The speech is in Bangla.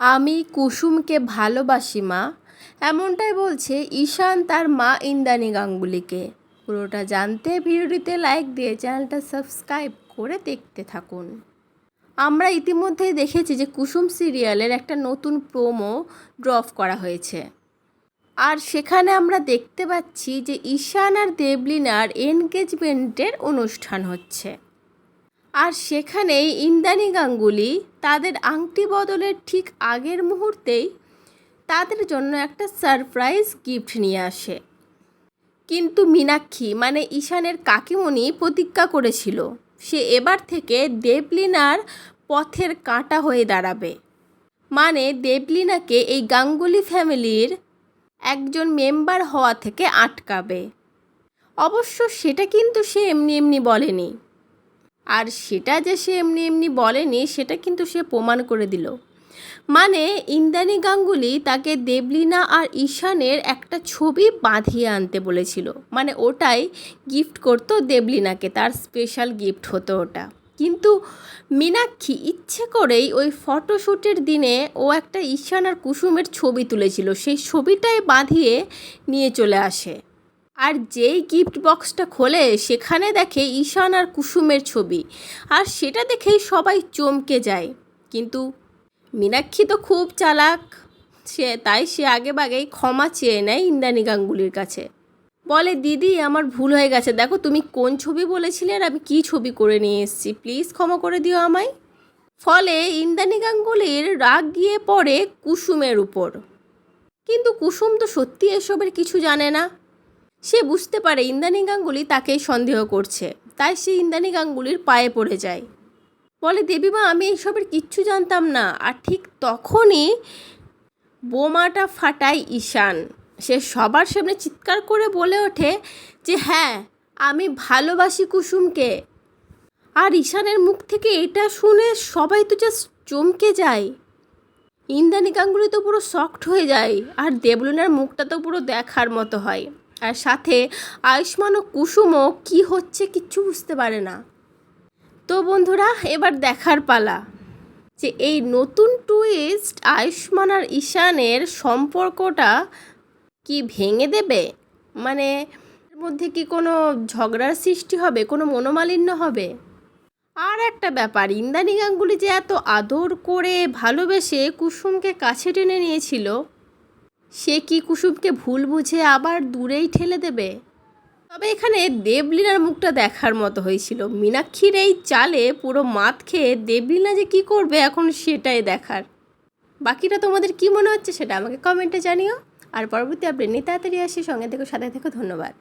আমি কুসুমকে ভালোবাসি, মা। এমনটাই বলছে ঈশান তার মা ইন্দ্রাণী গাঙ্গুলিকে। পুরোটা জানতে ভিডিওটিতে লাইক দিয়ে চ্যানেলটা সাবস্ক্রাইব করে দেখতে থাকুন। আমরা ইতিমধ্যেই দেখেছি যে কুসুম সিরিয়ালের একটা নতুন প্রোমো ড্রপ করা হয়েছে। আর সেখানে আমরা দেখতে পাচ্ছি যে ঈশান আর দেবলিনার এনগেজমেন্টের অনুষ্ঠান হচ্ছে। আর সেখানেই ইন্দ্রাণী গাঙ্গুলি তাদের আংটি বদলের ঠিক আগের মুহূর্তেই তাদের জন্য একটা সারপ্রাইজ গিফট নিয়ে আসে। কিন্তু মীনাক্ষী মানে ঈশানের কাকিমণি প্রতিজ্ঞা করেছিল, সে এবার থেকে দেবলিনার পথের কাঁটা হয়ে দাঁড়াবে। মানে দেবলিনাকে এই গাঙ্গুলি ফ্যামিলির একজন মেম্বার হওয়া থেকে আটকাবে। অবশ্য সেটা কিন্তু সে এমনি এমনি বলেনি। আর সেটা যে সে এমনি এমনি বলেনি, সেটা কিন্তু সে প্রমাণ করে দিল। মানে ইন্দ্রাণী গাঙ্গুলি তাকে দেবলিনা আর ঈশানের একটা ছবি বাঁধিয়ে আনতে বলেছিল। মানে ওটাই গিফট করতো দেবলিনাকে, তার স্পেশাল গিফট হতো ওটা। কিন্তু মীনাক্ষী ইচ্ছে করেই ওই ফটোশ্যুটের দিনে ও একটা ঈশান আর কুসুমের ছবি তুলেছিল। সেই ছবিটাই বাঁধিয়ে নিয়ে চলে আসে। আর যেই গিফট বক্সটা খোলে, সেখানে দেখে ঈশান আর কুসুমের ছবি। আর সেটা দেখেই সবাই চমকে যায়। কিন্তু মীনাক্ষী তো খুব চালাক। সে, তাই সে আগে বাগেই ক্ষমা চেয়ে নেয় ইন্দ্রাণী গাঙ্গুলির কাছে। বলে, দিদি, আমার ভুল হয়ে গেছে। দেখো, তুমি কোন ছবি বলেছিলে আর আমি কী ছবি করে নিয়ে এসেছি? প্লিজ ক্ষমা করে দিও আমায়। ফলে ইন্দ্রাণী গাঙ্গুলির রাগ গিয়ে পড়ে কুসুমের উপর। কিন্তু কুসুম তো সত্যি এসবের কিছু জানে না। সে বুঝতে পারে ইন্দ্রাণী গাঙ্গুলি তাকেই সন্দেহ করছে, তাই সে ইন্দ্রাণী গাঙ্গুলির পায়ে পড়ে যায়। বলে দেবীমা আমি এইসবের কিচ্ছু জানতাম না। আর ঠিক তখনই বোমাটা ফাটায় ঈশান। সে সবার সামনে চিৎকার করে বলে ওঠে যে হ্যাঁ আমি ভালোবাসি কুসুমকে। আর ঈশানের মুখ থেকে এটা শুনে সবাই তো জাস্ট চমকে যায়। ইন্দ্রাণী গাঙ্গুলি তো পুরো শক্ট হয়ে যায়, আর দেবলুনার মুখটা তো পুরো দেখার মতো হয়। আর সাথে আয়ুষ্মান ও কুসুমও কী হচ্ছে কিচ্ছু বুঝতে পারে না। তো বন্ধুরা, এবার দেখার পালা। যে এই নতুন টুইস্ট আয়ুষ্মান আর ঈশানের সম্পর্কটা কি ভেঙে দেবে? মানে এর মধ্যে কি কোনো ঝগড়ার সৃষ্টি হবে? কোনো মনোমালিন্য হবে? আর একটা ব্যাপার, ইন্দ্রাণী গাঙ্গুলি যে এত আদর করে ভালোবেসে কুসুমকে কাছে টেনে নিয়েছিল সে কি কুসুমকে ভুল বুঝে আবার দূরেই ঠেলে দেবে? তবে এখানে দেবলীনার মুখটা দেখার মতো হয়েছিল। মীনাক্ষীর এই চালে পুরো মাত খেয়ে দেবলীনা যে কী করবে এখন সেটাই দেখার। বাকিটা তোমাদের কি মনে হচ্ছে সেটা আমাকে কমেন্টে জানিও। আর পরবর্তী আপডেট নিয়ে তাড়াতাড়ি আসি। সঙ্গে থেকে, সাথে থেকে, ধন্যবাদ।